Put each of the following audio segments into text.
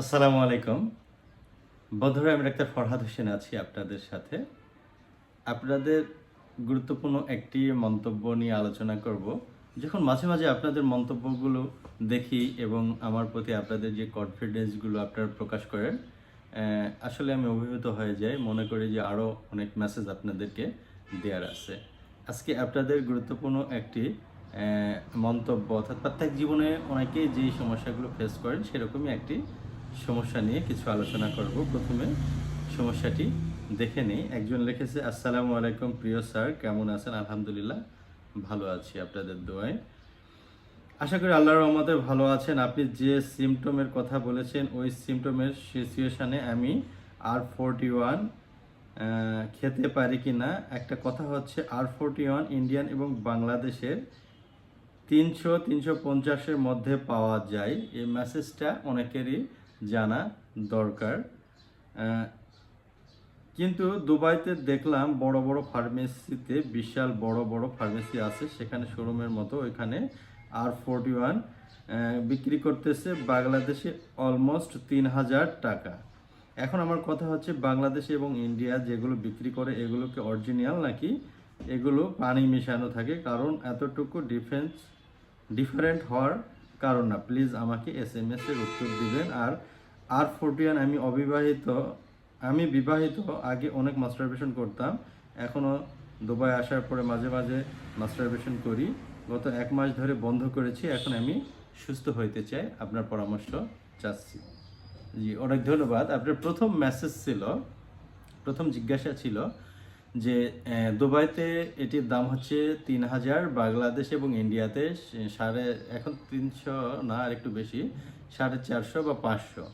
আসসালামু আলাইকুম। বন্ধুরা, আমি ডাক্তার ফরহাদ হোসেন আছি আপনাদের সাথে। আপনাদের গুরুত্বপূর্ণ একটি মন্তব্য নিয়ে আলোচনা করব। যখন মাঝে মাঝে আপনাদের মন্তব্যগুলো দেখি এবং আমার প্রতি আপনাদের যে কনফিডেন্সগুলো আপনারা প্রকাশ করেন আসলে আমি অভিভূত হয়ে যাই, মনে করি যে আরও অনেক মেসেজ আপনাদেরকে দেওয়ার আছে। আজকে আপনাদের গুরুত্বপূর্ণ একটি মন্তব্য অর্থাৎ প্রত্যেক জীবনে অনেকেই যে সমস্যাগুলো ফেস করেন, সেরকমই একটি সমস্যা নিয়ে কিছু আলোচনা করব। প্রথমে সমস্যাটি দেখে নেই। একজন লিখেছে, আসসালামু আলাইকুম প্রিয় স্যার, কেমন আছেন? আলহামদুলিল্লাহ ভালো আছি আপনাদের দোয়ায়। আশা করি আল্লাহর রহমতে ভালো আছেন। আপনি যে সিমটমের কথা বলেছেন, ওই সিমটমের সিচুয়েশানে আমি আর ফোরটি ওয়ান খেতে পারি কি না একটা কথা হচ্ছে আর ফোরটি ওয়ান ইন্ডিয়ান এবং বাংলাদেশের তিনশো তিনশো পঞ্চাশের মধ্যে পাওয়া যায়। এই মেসেজটা অনেকেরই জানা দরকার। কিন্তু দুবাইতে দেখলাম বড় বড় ফার্মেসিতে বিশাল বড় বড় ফার্মেসি আছে, সেখানে শোরুমের মতো ওইখানে আর ফোরটি ওয়ান বিক্রি করতেছে বাংলাদেশে অলমোস্ট তিন হাজার টাকা। এখন আমার কথা হচ্ছে বাংলাদেশে এবং ইন্ডিয়া যেগুলো বিক্রি করে এগুলোকে অরিজিনাল নাকি এগুলো পানি মেশানো থাকে, কারণ এতটুকু ডিফেন্স, ডিফারেন্ট হওয়ার কারণ না প্লিজ আমাকে এস এম এস এর উত্তর দিবেন। আর আর ফোরটিয়ান আমি অবিবাহিত, আমি বিবাহিত, আগে অনেক মাস্টারবেশন করতাম। এখনও দুবাই আসার পরে মাঝে মাঝে মাস্টারবেশন করি। গত এক মাস ধরে বন্ধ করেছি, এখন আমি সুস্থ হইতে চাই। আপনার পরামর্শ চাচ্ছি। জি, অনেক ধন্যবাদ। আপনার প্রথম মেসেজ ছিল, প্রথম জিজ্ঞাসা ছিল যে দুবাইতে এটির দাম হচ্ছে তিন হাজার, বাংলাদেশ এবং ইন্ডিয়াতে সাড়ে, এখন তিনশো না আর একটু বেশি, সাড়ে চারশো বা পাঁচশো,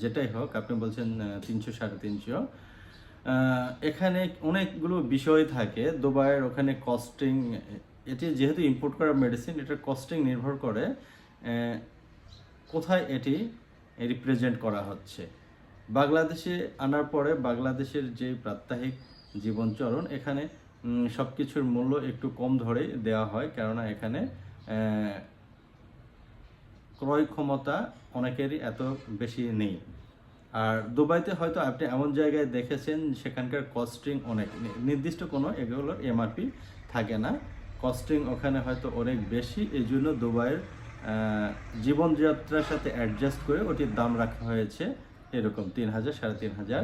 যেটাই হোক, আপনি বলছেন তিনশো, সাড়ে তিনশো। এখানে অনেকগুলো বিষয় থাকে, দুবাইয়ের ওখানে কস্টিং এটি যেহেতু ইম্পোর্ট করা মেডিসিন এটার কস্টিং নির্ভর করে কোথায় এটি রিপ্রেজেন্ট করা হচ্ছে। বাংলাদেশে আনার পরে বাংলাদেশের যে প্রাত্যহিক জীবনচরণ। এখানে সব কিছুর মূল্য একটু কম ধরে দেওয়া হয়, কেননা এখানে ক্রয় ক্ষমতা অনেকেরই এত বেশি নেই। আর দুবাইতে হয়তো আপনি এমন জায়গায় দেখেছেন, সেখানকার কস্টিং অনেক। নির্দিষ্ট কোনো এগুলোর এমআরপি থাকে না। কস্টিং ওখানে হয়তো অনেক বেশি এই জন্য দুবাইয়ের জীবনযাত্রার সাথে অ্যাডজাস্ট করে ওটির দাম রাখা হয়েছে এরকম তিন হাজার, সাড়ে তিন হাজার।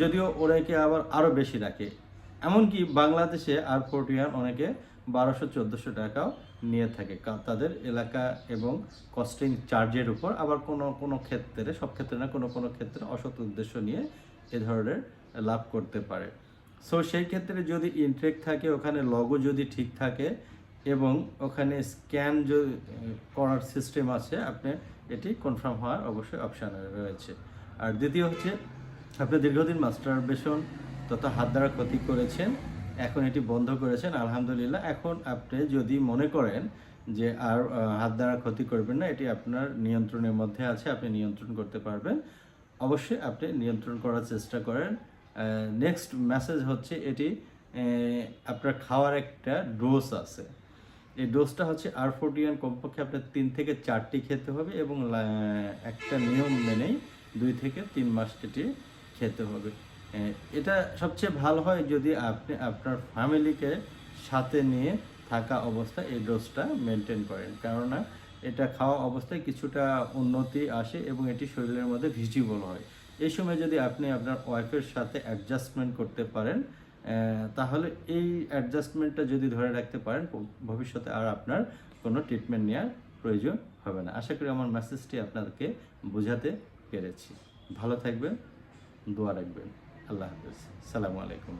যদিও ওরাকে আবার আরও বেশি রাখে এমনকি বাংলাদেশে আর ফোরটিয়ান অনেকে বারোশো, চোদ্দোশো টাকাও নিয়ে থাকে। তাদের এলাকা এবং কস্টিং চার্জের উপর আবার কোনো কোনো ক্ষেত্রে, সব ক্ষেত্রে না, কোনো কোনো ক্ষেত্রে অসৎ উদ্দেশ্য নিয়ে এ ধরনের লাভ করতে পারে। সো সেই ক্ষেত্রে যদি ইনটেক থাকে, ওখানে লগো যদি ঠিক থাকে এবং ওখানে স্ক্যান যদি করার সিস্টেম আছে, আপনি এটি কনফার্ম হওয়ার অবশ্যই অপশান রয়েছে। আর দ্বিতীয় হচ্ছে আপনি দীর্ঘদিন মাস্টারবেশন তথা হাত দ্বারা ক্ষতি করেছেন, এখন এটি বন্ধ করেছেন, আলহামদুলিল্লাহ। এখন আপনি যদি মনে করেন যে আর হাত দ্বারা ক্ষতি করবেন না, এটি আপনার নিয়ন্ত্রণের মধ্যে আছে, আপনি নিয়ন্ত্রণ করতে পারবেন। অবশ্যই আপনি নিয়ন্ত্রণ করার চেষ্টা করেন। নেক্সট মেসেজ হচ্ছে এটি আপনার খাওয়ার একটা ডোজ আছে। এই ডোজটা হচ্ছে আর ফোরটিয়ান কমপক্ষে আপনার তিন থেকে চারটি খেতে হবে এবং একটা নিয়ম মেনেই দুই থেকে তিন মাস এটি খেতে হবে। এটা সবচেয়ে ভালো হয় যদি আপনি আপনার ফ্যামিলিকে সাথে নিয়ে থাকা অবস্থায় এই ডোজটা মেনটেন করেন। কেননা এটা খাওয়া অবস্থায় কিছুটা উন্নতি আসে এবং এটি শরীরের মধ্যে ভিজিবল হয়। এই সময় যদি আপনি আপনার ওয়াইফের সাথে অ্যাডজাস্টমেন্ট করতে পারেন তাহলে এই অ্যাডজাস্টমেন্টটা যদি ধরে রাখতে পারেন, ভবিষ্যতে আর আপনার কোনো ট্রিটমেন্ট নেওয়ার প্রয়োজন হবে না। আশা করি আমার মেসেজটি আপনাদেরকে বোঝাতে পেরেছি। ভালো থাকবেন। দোয়া রাখবেন। আল্লাহ হাফেজ। সালামু আলাইকুম।